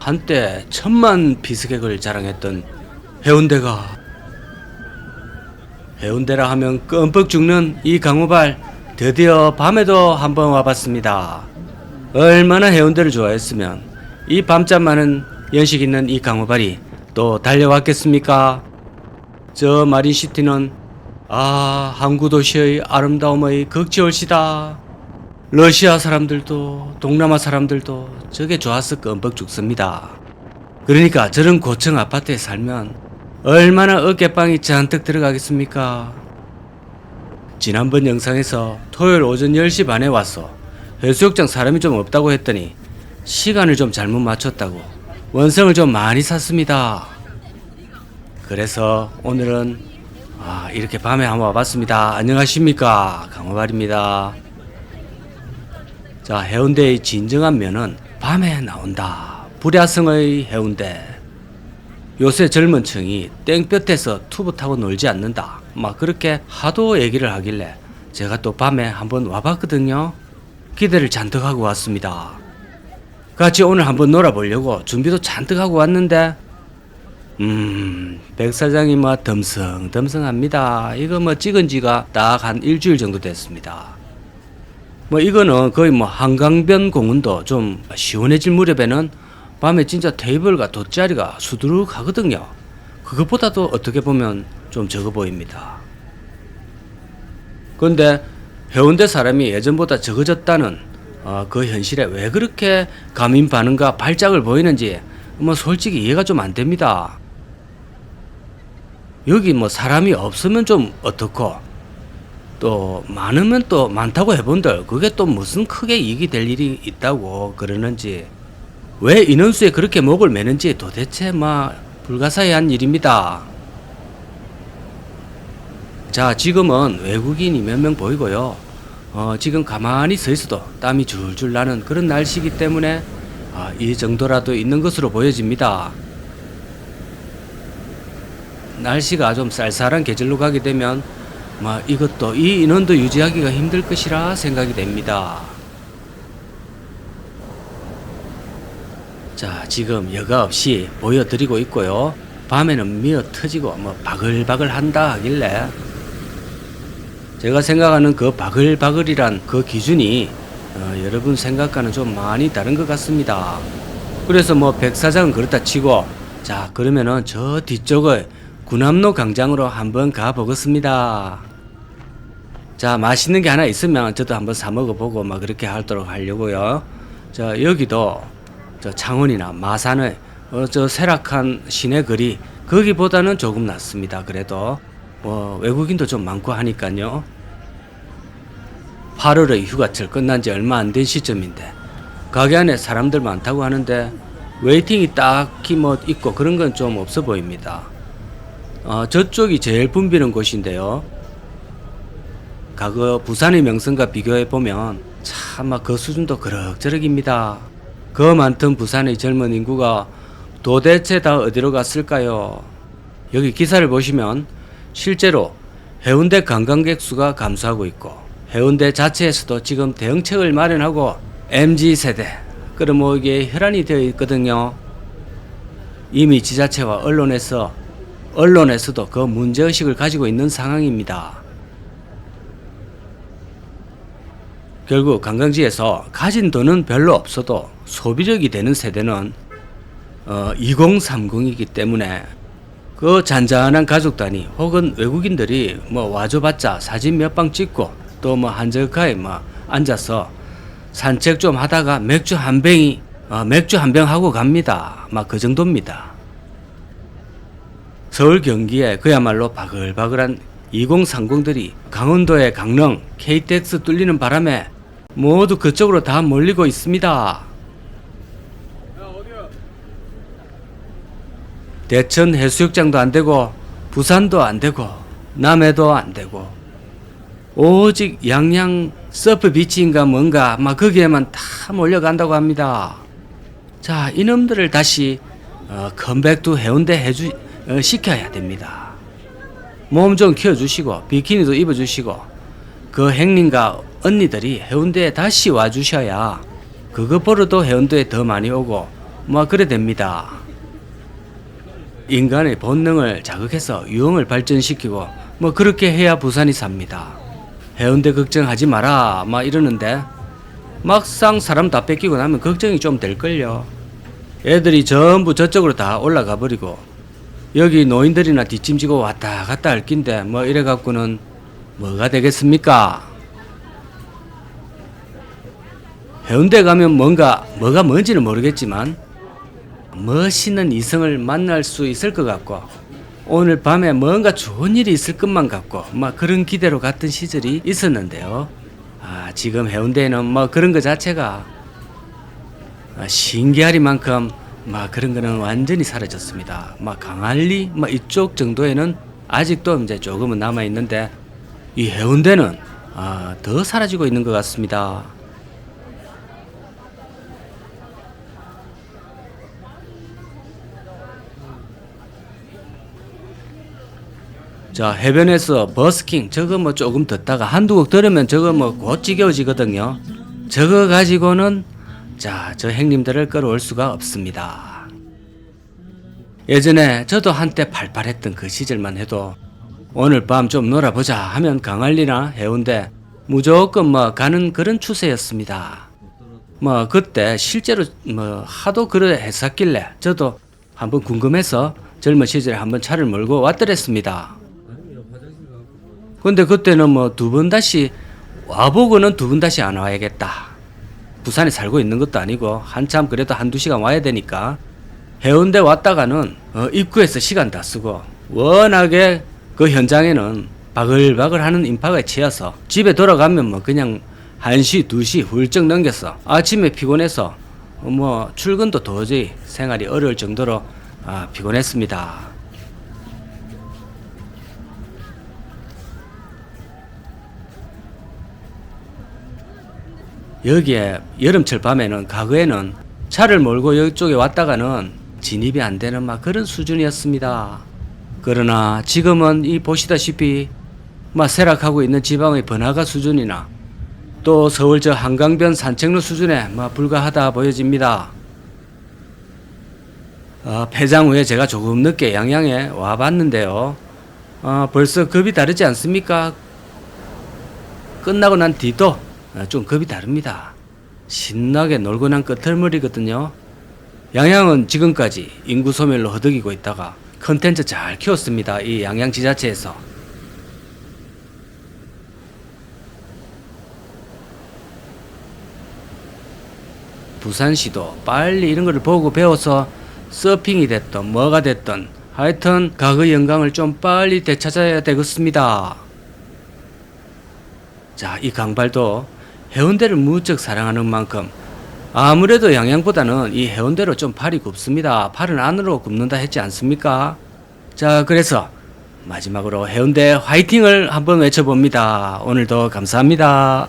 한때 천만 비스객을 자랑했던 해운대가 해운대라 하면 끔뻑 죽는 이 강호발 드디어 밤에도 한번 와봤습니다. 얼마나 해운대를 좋아했으면 이 밤잠 많은 연식 있는 이 강호발이 또 달려왔겠습니까? 저 마린시티는 아 항구 도시의 아름다움의 극지올시다. 러시아 사람들도 동남아 사람들도 저게 좋아서 끔뻑 죽습니다. 그러니까 저런 고층 아파트에 살면 얼마나 어깨빵이 잔뜩 들어가겠습니까? 지난번 영상에서 토요일 오전 10시 반에 와서 해수욕장 사람이 좀 없다고 했더니 시간을 좀 잘못 맞췄다고 원성을 좀 많이 샀습니다. 그래서 오늘은 아, 이렇게 밤에 한번 와봤습니다. 안녕하십니까 강호발입니다. 자 해운대의 진정한 면은 밤에 나온다. 불야성의 해운대. 요새 젊은 층이 땡볕에서 투부 타고 놀지 않는다. 막 그렇게 하도 얘기를 하길래 제가 또 밤에 한번 와봤거든요. 기대를 잔뜩 하고 왔습니다. 같이 오늘 한번 놀아보려고 준비도 잔뜩 하고 왔는데 음, 백 사장이 뭐 덤성덤성합니다. 이거 뭐 찍은 지가 딱 한 일주일 정도 됐습니다. 뭐 이거는 거의 뭐 한강변 공원도 좀 시원해질 무렵에는 밤에 진짜 테이블과 돗자리가 수두룩하거든요. 그것보다도 어떻게 보면 좀 적어 보입니다. 근데 해운대 사람이 예전보다 적어졌다는 어, 그 현실에 왜 그렇게 가민 반응과 발작을 보이는지 뭐 솔직히 이해가 좀 안 됩니다. 여기 뭐 사람이 없으면 좀 어떻고 또 많으면 또 많다고 해본들 그게 또 무슨 크게 이익이 될 일이 있다고 그러는지 왜 인원수에 그렇게 목을 매는지 도대체 막 불가사의한 일입니다. 자 지금은 외국인이 몇 명 보이고요. 어, 지금 가만히 서 있어도 땀이 줄줄 나는 그런 날씨이기 때문에 아, 이 정도라도 있는 것으로 보여집니다. 날씨가 좀 쌀쌀한 계절로 가게 되면 막 이것도 이 인원도 유지하기가 힘들 것이라 생각이 됩니다. 자, 지금 여과 없이 보여드리고 있고요. 밤에는 미어 터지고 뭐 바글바글 한다 하길래 제가 생각하는 그 바글바글이란 그 기준이 어, 여러분 생각과는 좀 많이 다른 것 같습니다. 그래서 뭐 백사장은 그렇다 치고 자 그러면은 저 뒤쪽의 구남로 광장으로 한번 가보겠습니다. 자 맛있는 게 하나 있으면 저도 한번 사 먹어보고 막 그렇게 하도록 하려고요. 자 여기도 저 창원이나 마산의 어, 저 쇠락한 시내 거리 거기보다는 조금 낫습니다. 그래도 뭐 외국인도 좀 많고 하니까요. 8월의 휴가철 끝난 지 얼마 안 된 시점인데 가게 안에 사람들 많다고 하는데 웨이팅이 딱히 뭐 있고 그런 건 좀 없어 보입니다. 어, 저쪽이 제일 붐비는 곳인데요. 과거 부산의 명성과 비교해 보면 차마 그 수준도 그럭저럭입니다. 그 많던 부산의 젊은 인구가 도대체 다 어디로 갔을까요? 여기 기사를 보시면 실제로 해운대 관광객 수가 감소하고 있고 해운대 자체에서도 지금 대응책을 마련하고 MZ 세대 끌어모으기에 혈안이 되어 있거든요. 이미 지자체와 언론에서 언론에서도 그 문제의식을 가지고 있는 상황입니다. 결국 관광지에서 가진 돈은 별로 없어도 소비력이 되는 세대는 어, 2030이기 때문에 그 잔잔한 가족 단위 혹은 외국인들이 뭐 와줘봤자 사진 몇 방 찍고 또 뭐 한적하에 뭐 앉아서 산책 좀 하다가 맥주 한 병이 어, 맥주 한 병 하고 갑니다. 막 그 정도입니다. 서울 경기에 그야말로 바글바글한 2030들이 강원도의 강릉 KTX 뚫리는 바람에 모두 그쪽으로 다 몰리고 있습니다. 대천 해수욕장도 안 되고 부산도 안 되고 남해도 안 되고 오직 양양 서프 비치인가 뭔가 막 거기에만 다 몰려간다고 합니다. 자 이놈들을 다시 어, 컴백도 해운대 해주 어, 시켜야 됩니다. 몸 좀 키워주시고 비키니도 입어주시고 그 행님과 언니들이 해운대에 다시 와주셔야 그것 보러도 해운대에 더 많이 오고 뭐 그래 됩니다. 인간의 본능을 자극해서 유흥을 발전시키고 뭐 그렇게 해야 부산이 삽니다. 해운대 걱정하지 마라 막 이러는데 막상 사람 다 뺏기고 나면 걱정이 좀 될걸요. 애들이 전부 저쪽으로 다 올라가 버리고 여기 노인들이나 뒷짐지고 왔다 갔다 할 낀데 뭐 이래 갖고는 뭐가 되겠습니까? 해운대 가면 뭔가 뭐가 뭔지는 모르겠지만 멋있는 이성을 만날 수 있을 것 같고 오늘 밤에 뭔가 좋은 일이 있을 것만 같고 막 그런 기대로 갔던 시절이 있었는데요. 아 지금 해운대에는 뭐 그런 것 자체가 아, 신기하리만큼 막 그런 거는 완전히 사라졌습니다. 막 강할리 막 이쪽 정도에는 아직도 이제 조금은 남아 있는데 이 해운대는 아, 더 사라지고 있는 것 같습니다. 자 해변에서 버스킹 저거 뭐 조금 듣다가 한두 곡 들으면 저거 뭐곧 지겨워지거든요. 저거 가지고는 자 저 행님들을 끌어올 수가 없습니다. 예전에 저도 한때 팔팔했던 그 시절만 해도 오늘 밤 좀 놀아보자 하면 강할리나 해운대 무조건 뭐 가는 그런 추세였습니다. 뭐 그때 실제로 뭐 하도 그래 했었길래 저도 한번 궁금해서 젊은 시절에 한번 차를 몰고 왔더랬습니다. 근데 그때는 뭐 두 번 다시 와보고는 두 번 다시 안 와야겠다. 부산에 살고 있는 것도 아니고 한참 그래도 한두 시간 와야 되니까 해운대 왔다가는 어, 입구에서 시간 다 쓰고 워낙에 그 현장에는 바글바글 하는 인파가 치여서 집에 돌아가면 뭐 그냥 1시, 2시 훌쩍 넘겼어. 아침에 피곤해서 뭐 출근도 도저히 생활이 어려울 정도로 아, 피곤했습니다. 여기에 여름철 밤에는 과거에는 차를 몰고 이쪽에 왔다가는 진입이 안 되는 막 그런 수준이었습니다. 그러나 지금은 이 보시다시피 막 쇠락하고 있는 지방의 번화가 수준이나 또 서울 저 한강변 산책로 수준에 막 불과하다 보여집니다. 아, 폐장 후에 제가 조금 늦게 양양에 와봤는데요. 아, 벌써 급이 다르지 않습니까? 끝나고 난 뒤도 아, 좀 급이 다릅니다. 신나게 놀고 난 끝털머리거든요. 양양은 지금까지 인구 소멸로 허덕이고 있다가 컨텐츠 잘 키웠습니다. 이 양양 지자체에서. 부산시도 빨리 이런 거를 보고 배워서 서핑이 됐든 뭐가 됐든 하여튼 과거 영광을 좀 빨리 되찾아야 되겠습니다. 자, 이 강발도 해운대를 무척 사랑하는 만큼 아무래도 양양보다는 이 해운대로 좀 팔이 굽습니다. 팔은 안으로 굽는다 했지 않습니까? 자, 그래서 마지막으로 해운대 화이팅을 한번 외쳐봅니다. 오늘도 감사합니다.